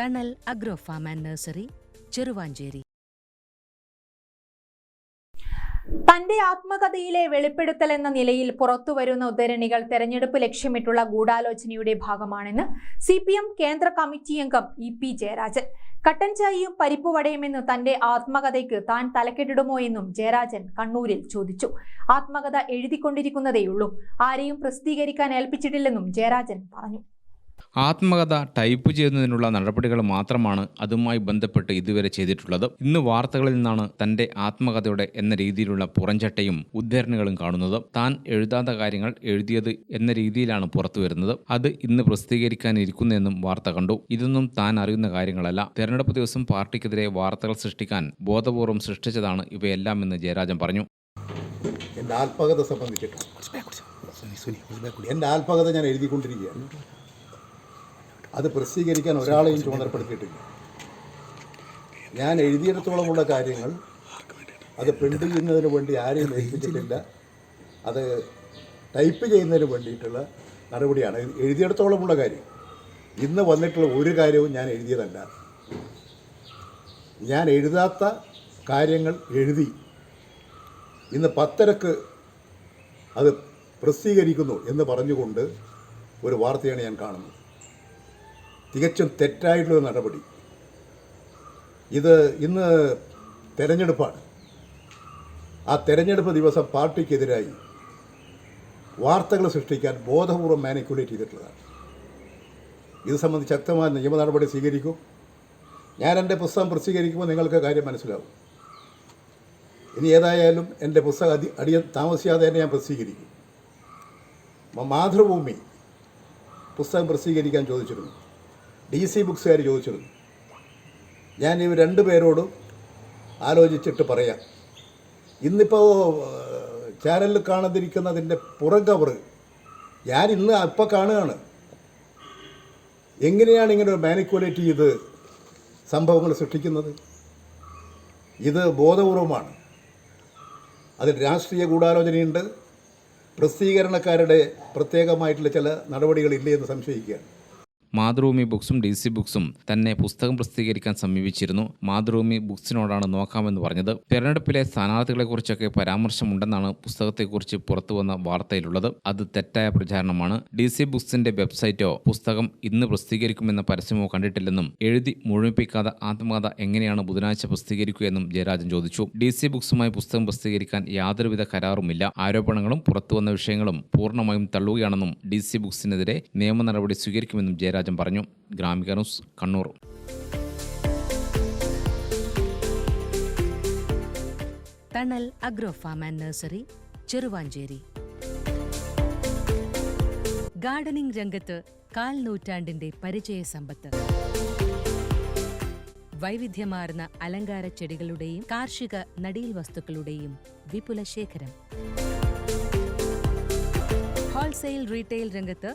Thanal agro farm and nursery Cheruvanchery തന്റെ ആത്മകഥയിലെ വെളിപ്പെടുത്തൽ എന്ന നിലയിൽ പുറത്തുവരുന്ന ഉദ്ധരണികൾ തെരഞ്ഞെടുപ്പ് ലക്ഷ്യമിട്ടുള്ള ഗൂഢാലോചനയുടെ ഭാഗമാണെന്ന് സി പി എം കേന്ദ്ര കമ്മിറ്റി അംഗം ഇ പി ജയരാജൻ. കട്ടൻ ചായയും പരിപ്പുവടയുമെന്ന് തന്റെ ആത്മകഥയ്ക്ക് താൻ തലക്കെട്ടിടുമോ എന്നും ജയരാജൻ കണ്ണൂരിൽ ചോദിച്ചു. ആത്മകഥ എഴുതിക്കൊണ്ടിരിക്കുന്നതേയുള്ളൂ. ആരെയും പ്രസിദ്ധീകരിക്കാൻ ഏൽപ്പിച്ചിട്ടില്ലെന്നും ജയരാജൻ പറഞ്ഞു. ആത്മകഥ ടൈപ്പ് ചെയ്യുന്നതിനുള്ള നടപടികൾ മാത്രമാണ് അതുമായി ബന്ധപ്പെട്ട് ഇതുവരെ ചെയ്തിട്ടുള്ളത്. ഇന്ന് വാർത്തകളിൽ നിന്നാണ് തന്റെ ആത്മകഥയുടെ എന്ന രീതിയിലുള്ള പുറഞ്ചട്ടയും ഉദ്ധരണികളും കാണുന്നത്. താൻ എഴുതാത്ത കാര്യങ്ങൾ എഴുതിയത് എന്ന രീതിയിലാണ് പുറത്തു വരുന്നത്. അത് ഇന്ന് പ്രസിദ്ധീകരിക്കാനിരിക്കുന്നെന്നും വാർത്ത കണ്ടു. ഇതൊന്നും താൻ അറിയുന്ന കാര്യങ്ങളല്ല. തെരഞ്ഞെടുപ്പ് ദിവസം പാർട്ടിക്കെതിരെ വാർത്തകൾ സൃഷ്ടിക്കാൻ ബോധപൂർവം സൃഷ്ടിച്ചതാണ് ഇവയെല്ലാം എന്ന് ജയരാജൻ പറഞ്ഞു. എന്റെ ആത്മകഥ സംബന്ധിച്ചിട്ട്. എന്റെ ആത്മകഥ ഞാൻ എഴുതിക്കൊണ്ടിരിക്കുകയാണ്. അത് പ്രസിദ്ധീകരിക്കാൻ ഒരാളെയും ചുമതലപ്പെടുത്തിയിട്ടില്ല. ഞാൻ എഴുതിയിടത്തോളമുള്ള കാര്യങ്ങൾ അത് പ്രിന്റ് ചെയ്യുന്നതിന് വേണ്ടി ആരെയും ഏൽപ്പിച്ചിട്ടില്ല അത് ടൈപ്പ് ചെയ്യുന്നതിന് വേണ്ടിയിട്ടുള്ള നടപടിയാണ്. എഴുതിയിടത്തോളമുള്ള കാര്യം. ഇന്ന് വന്നിട്ടുള്ള ഒരു കാര്യവും ഞാൻ എഴുതിയതല്ല. ഞാൻ എഴുതാത്ത കാര്യങ്ങൾ എഴുതി ഇന്ന് പത്തരക്ക് അത് പ്രസിദ്ധീകരിക്കുന്നു എന്ന് പറഞ്ഞുകൊണ്ട് ഒരു വാർത്തയാണ് ഞാൻ കാണുന്നത്. തികച്ചും തെറ്റായിട്ടുള്ള നടപടി. ഇത് ഇന്ന് തെരഞ്ഞെടുപ്പാണ്. ആ തെരഞ്ഞെടുപ്പ് ദിവസം പാർട്ടിക്കെതിരായി വാർത്തകൾ സൃഷ്ടിക്കാൻ ബോധപൂർവം മാനിക്കുലേറ്റ് ചെയ്തിട്ടുള്ളതാണ്. ഇത് സംബന്ധിച്ച് ശക്തമായ നിയമ നടപടി സ്വീകരിക്കും. ഞാൻ എന്റെ പുസ്തകം പ്രസിദ്ധീകരിക്കുമ്പോൾ നിങ്ങൾക്ക് കാര്യം മനസ്സിലാവും. ഇനി ഏതായാലും എന്റെ പുസ്തകം അതി അടിയ താമസിയാതെ തന്നെ ഞാൻ പ്രസിദ്ധീകരിക്കും. മാതൃഭൂമി പുസ്തകം പ്രസിദ്ധീകരിക്കാൻ ചോദിച്ചിരുന്നു. ഡി സി ബുക്സുകാർ ചോദിച്ചിരുന്നു ഞാൻ ഇവർ രണ്ട് പേരോടും ആലോചിച്ചിട്ട് പറയാം. ഇന്നിപ്പോൾ ചാനലിൽ കാണാതിരിക്കുന്നതിന്റെ പുറം കവറ് ഞാൻ ഇന്ന് അപ്പം കാണുകയാണ്. എങ്ങനെയാണ് ഇങ്ങനെ മാനിക്കുലേറ്റ് ചെയ്ത് സംഭവങ്ങൾ സൃഷ്ടിക്കുന്നത്? ഇത് ബോധപൂർവമാണ്. അതിൽ രാഷ്ട്രീയ ഗൂഢാലോചനയുണ്ട്. പ്രസിദ്ധീകരണക്കാരുടെ പ്രത്യേകമായിട്ടുള്ള ചില നടപടികളില്ലേ എന്ന് സംശയിക്കുകയാണ്. മാതൃഭൂമി ബുക്സും ഡി സി ബുക്സും തന്നെ പുസ്തകം പ്രസിദ്ധീകരിക്കാൻ സമീപിച്ചിരുന്നു. മാതൃഭൂമി ബുക്സിനോടാണ് നോക്കാമെന്ന് പറഞ്ഞത്. തെരഞ്ഞെടുപ്പിലെ സ്ഥാനാർത്ഥികളെക്കുറിച്ചൊക്കെ പരാമർശമുണ്ടെന്നാണ് പുസ്തകത്തെക്കുറിച്ച് പുറത്തുവന്ന വാർത്തയിലുള്ളത്. അത് തെറ്റായ പ്രചാരണമാണ്. ഡി സി ബുക്സിന്റെ വെബ്സൈറ്റോ പുസ്തകം ഇന്ന് പ്രസിദ്ധീകരിക്കുമെന്ന പരസ്യമോ കണ്ടിട്ടില്ലെന്നും എഴുതി മുഴുമിപ്പിക്കാതെ ആത്മകഥ എങ്ങനെയാണ് ബുധനാഴ്ച പ്രസിദ്ധീകരിക്കുകയെന്നും ജയരാജൻ ചോദിച്ചു. ഡി സി ബുക്സുമായി പുസ്തകം പ്രസിദ്ധീകരിക്കാൻ യാതൊരുവിധ കരാറുമില്ല. ആരോപണങ്ങളും പുറത്തുവന്ന വിഷയങ്ങളും പൂർണമായും തള്ളുകയാണെന്നും ഡി സി ബുക്സിനെതിരെ നിയമ നടപടി സ്വീകരിക്കുമെന്നും ജയരാജൻ പറഞ്ഞു. Gramika news Kannur. Thanal agro farm and nursery Cheruvanchery. Gardening രംഗത്ത് കാൽ നൂറ്റാണ്ടിന്റെ പരിചയ സമ്പത്ത്. വൈവിധ്യമാർന്ന അലങ്കാര ചെടികളുടെയും കാർഷിക നടീൽ വസ്തുക്കളുടെയും വിപുല ശേഖരം ഹോൾസെയിൽ റീറ്റെയിൽ രംഗത്ത്